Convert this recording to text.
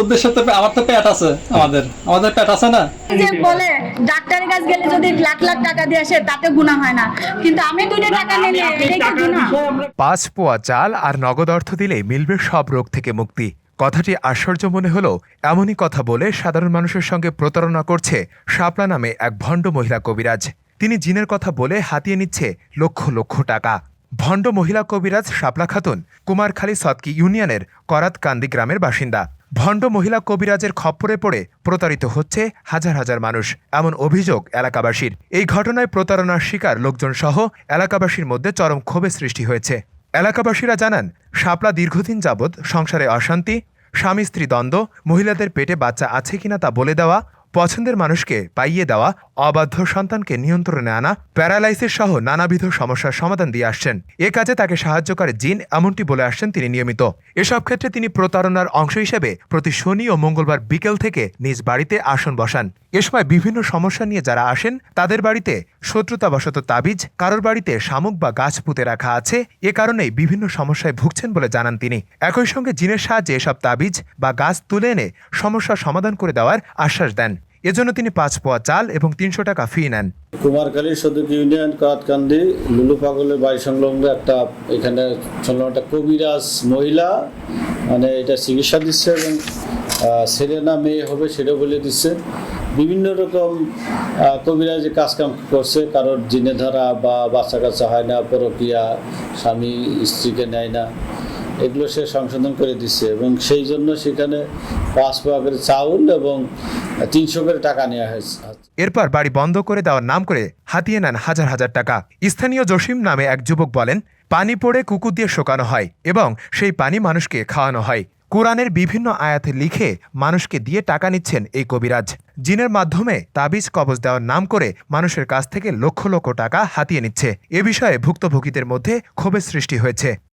উদ্দেশ্য তো আমার তো পেট আছে আমাদের। আমাদের পেট আছে না? যে বলে ডাক্তারের কাছে গেলে যদি লাখ লাখ টাকা দিয়ে আসে তাতে গুণা হয় না। কিন্তু আমি দুইটা টাকা নিলে এটাই গুণা পাঁচ পোয়া চাল আর নগদ অর্থ দিলেই মিলবে সব রোগ থেকে মুক্তি। কথাটি আশ্চর্য মনে হলেও এমনই কথা বলে সাধারণ মানুষের সঙ্গে প্রতারণা করছে শাপলা নামে এক ভণ্ড মহিলা কবিরাজ। তিনি জিনের কথা বলে হাতিয়ে নিচ্ছে লক্ষ লক্ষ টাকা। ভণ্ড মহিলা কবিরাজ শাপলা খাতুন কুমারখালী সৎকি ইউনিয়নের করাতকান্দি গ্রামের বাসিন্দা। ভণ্ড মহিলা কবিরাজের খপ্পরে পড়ে প্রতারিত হচ্ছে হাজার হাজার মানুষ, এমন অভিযোগ এলাকাবাসীর। এই ঘটনায় প্রতারণার শিকার লোকজন সহ এলাকাবাসীর মধ্যে চরম ক্ষোভের সৃষ্টি হয়েছে। এলাকাবাসীরা জানান শাপলা দীর্ঘদিন যাবৎ সংসারে অশান্তি স্বামী স্ত্রী দ্বন্দ্ব, মহিলাদের পেটে বাচ্চা আছে কিনা তা বলে দেওয়া, পছন্দের মানুষকে পাইয়ে দেওয়া অবাধ্য সন্তানকে নিয়ন্ত্রণে আনা, প্যারালাইসিস সহ নানাবিধ সমস্যার সমাধান দিয়ে আসছেন। এ কাজে তাকে সাহায্য করে জিন এমনটি বলে আসছেন তিনি নিয়মিত। এসব ক্ষেত্রে তিনি প্রতারণার অংশ হিসেবে প্রতি শনি ও মঙ্গলবার বিকেল থেকে নিজ বাড়িতে আসন বসান। এ সময় বিভিন্ন সমস্যা নিয়ে যারা আসেন, তাদের বাড়িতে শত্রুতাবশত তাবিজ, কারোর বাড়িতে শামুক বা গাছ পুঁতে রাখা আছে, এ কারণেই বিভিন্ন সমস্যায় ভুগছেন বলে জানান তিনি। একই সঙ্গে জিনের সাহায্যে এসব তাবিজ বা গাছ তুলে এনে সমস্যার সমাধান করে দেওয়ার আশ্বাস দেন। এজন্য তিনি পাঁচ পোয়া চাল এবং তিনশো টাকা ফি নেন। কুমারখালী সদর ইউনিয়ন কাতকান্দি লুলু পাগলের বাড়ি সংলগ্ন একটা এখানে একটা কবিরাজ মহিলা মানে এটা চিকিৎসা দিচ্ছে এবং ছেলে না মেয়ে হবে সেটা বলে দিচ্ছে। বিভিন্ন রকম কবিরাজ কাজকাম করছে, কারোর জিনে ধরা বা বাচ্চা কাচ্চা হয় না, পরকিয়া, স্বামী, স্ত্রীকে নেয় না, এগুলো সে সংশোধন করে দিচ্ছে এবং সেই জন্য সেখানে পাঁচ করে চাউল এবং এরপর বাড়ি বন্ধ করে দেওয়ার নাম করে হাতিয়ে নেন হাজার হাজার টাকা। স্থানীয় জসিম নামে এক যুবক বলেন, পানি পড়ে কুকুর দিয়ে শোকানো হয় এবং সেই পানি মানুষকে খাওয়ানো হয়। কোরআনের বিভিন্ন আয়াতে লিখে মানুষকে দিয়ে টাকা নিচ্ছেন এই কবিরাজ। জিনের মাধ্যমে তাবিজ কবজ দেওয়ার নাম করে মানুষের কাছ থেকে লক্ষ লক্ষ টাকা হাতিয়ে নিচ্ছে। এ বিষয়ে ভুক্তভোগীদের মধ্যে ক্ষোভের সৃষ্টি হয়েছে।